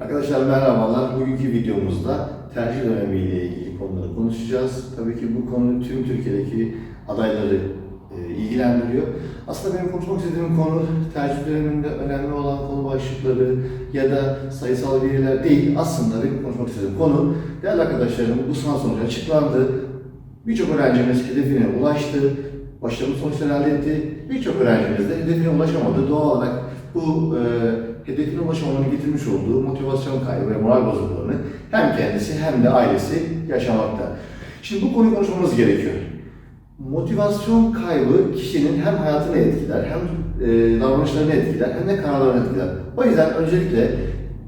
Arkadaşlar merhabalar. Bugünkü videomuzda tercih dönemi ile ilgili konuları konuşacağız. Tabii ki bu konu tüm Türkiye'deki adayları e, ilgilendiriyor. Aslında benim konuşmak istediğim konu tercih döneminde önemli olan konu başlıkları ya da sayısal veriler değil. Aslında benim konuşmak istediğim konu değerli arkadaşlarım bu sınav sonucu açıklandı. Birçok öğrencimiz hedefine ulaştı, başarılı sonuçlar elde etti. Birçok öğrencimiz de hedefine ulaşamadı. Doğal olarak bu e, hedefine ulaşamamanın getirmiş olduğu motivasyon kaybı ve moral bozukluğunu hem kendisi hem de ailesi yaşamakta. Şimdi bu konuyu konuşmamız gerekiyor. Motivasyon kaybı kişinin hem hayatını etkiler, hem e, davranışlarını etkiler, hem de kararlarını etkiler. O yüzden öncelikle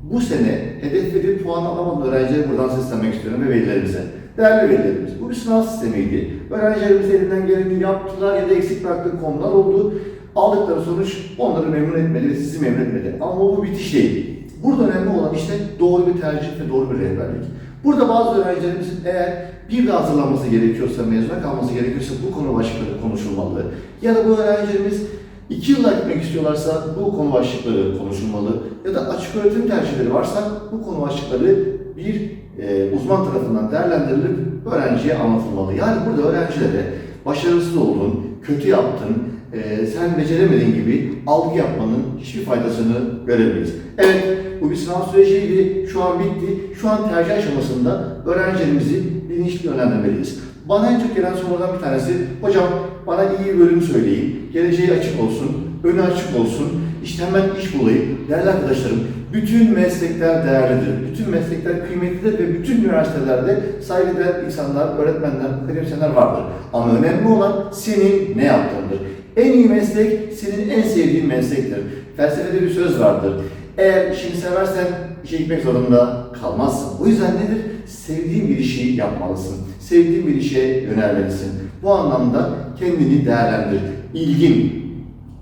bu sene hedefleri puan alamadan öğrencilere buradan seslenmek istiyorum ve velilerimize. Değerli velilerimiz, bu bir sınav sistemiydi. Öğrencilerimiz elinden geleni yaptılar ya da eksik bıraktığı konular oldu. Aldıkları sonuç onları memnun etmedi ve sizi memnun etmedi. Ama bu bitiş değil. Burada önemli olan işte doğru bir tercih ve doğru bir rehberlik. Burada bazı öğrencilerimizin eğer bir de hazırlanması gerekiyorsa, mezuna kalması gerekiyorsa bu konu başlıkları konuşulmalı. Ya da bu öğrencilerimiz iki yılla gitmek istiyorlarsa bu konu başlıkları konuşulmalı. Ya da açık öğretim tercihleri varsa bu konu başlıkları bir e, uzman tarafından değerlendirilip öğrenciye anlatılmalı. Yani burada öğrencilere başarısız oldun, kötü yaptın, e, sen beceremediğin gibi algı yapmanın hiçbir faydasını göremeyiz. Evet, bu bir sınav süreciydi, şu an bitti. Şu an tercih aşamasında öğrencilerimizi bilinçli yönlendirmeliyiz. Bana en çok gelen sorulardan bir tanesi, hocam bana iyi bir bölüm söyleyin, geleceği açık olsun, önü açık olsun, işte hemen iş bulayım. Değerli arkadaşlarım, bütün meslekler değerlidir, bütün meslekler kıymetlidir ve bütün üniversitelerde saygıdeğer insanlar, öğretmenler, akademisyenler vardır. Ama önemli olan senin ne yaptığındır. En iyi meslek senin en sevdiğin meslektir. Felsefede bir söz vardır. Eğer işini seversen işe gitmek zorunda kalmazsın. O yüzden nedir? Sevdiğin bir işi yapmalısın. Sevdiğin bir işe yönelmelisin. Bu anlamda kendini değerlendir. İlgin,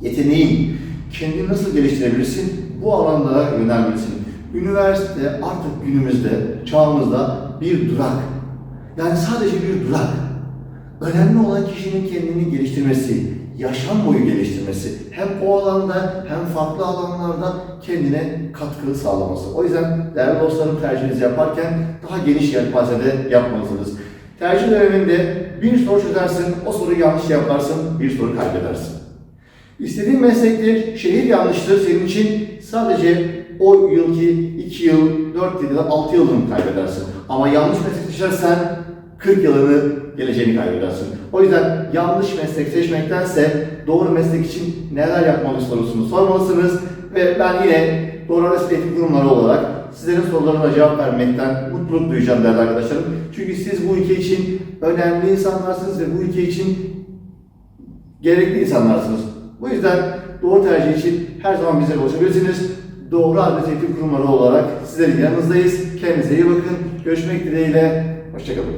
yeteneğin, kendini nasıl geliştirebilirsin? Bu alanlara yönelmelisin. Üniversite artık günümüzde, çağımızda bir durak. Yani sadece bir durak. Önemli olan kişinin kendini geliştirmesi, yaşam boyu geliştirmesi. Hem o alanda hem farklı alanlarda kendine katkı sağlaması. O yüzden değerli dostlarım tercihinizi yaparken daha geniş yelpazede yapmalısınız. Tercih döneminde bir soru çözersin, o soruyu yanlış yaparsın, bir soru kaybedersin. İstediğin meslektir, şehir yanlıştır senin için sadece o yılki 2 yıl, 4 yıl ya da 6 yılını kaybedersin. Ama yanlış meslek seçersen 40 yılını, geleceğini kaybedersin. O yüzden yanlış meslek seçmektense doğru meslek için neler yapmalı sorusunu sormalısınız. Ve ben yine Doğru Arası Eğitim Kurumları olarak sizlerin sorularına cevap vermekten mutluluk duyacağım değerli arkadaşlarım. Çünkü siz bu ülke için önemli insanlarsınız ve bu ülke için gerekli insanlarsınız. Bu yüzden doğru tercih için her zaman bize ulaşabilirsiniz. Doğru Adres Eğitim Kurumları olarak sizlerin yanınızdayız. Kendinize iyi bakın. Görüşmek dileğiyle. Hoşçakalın.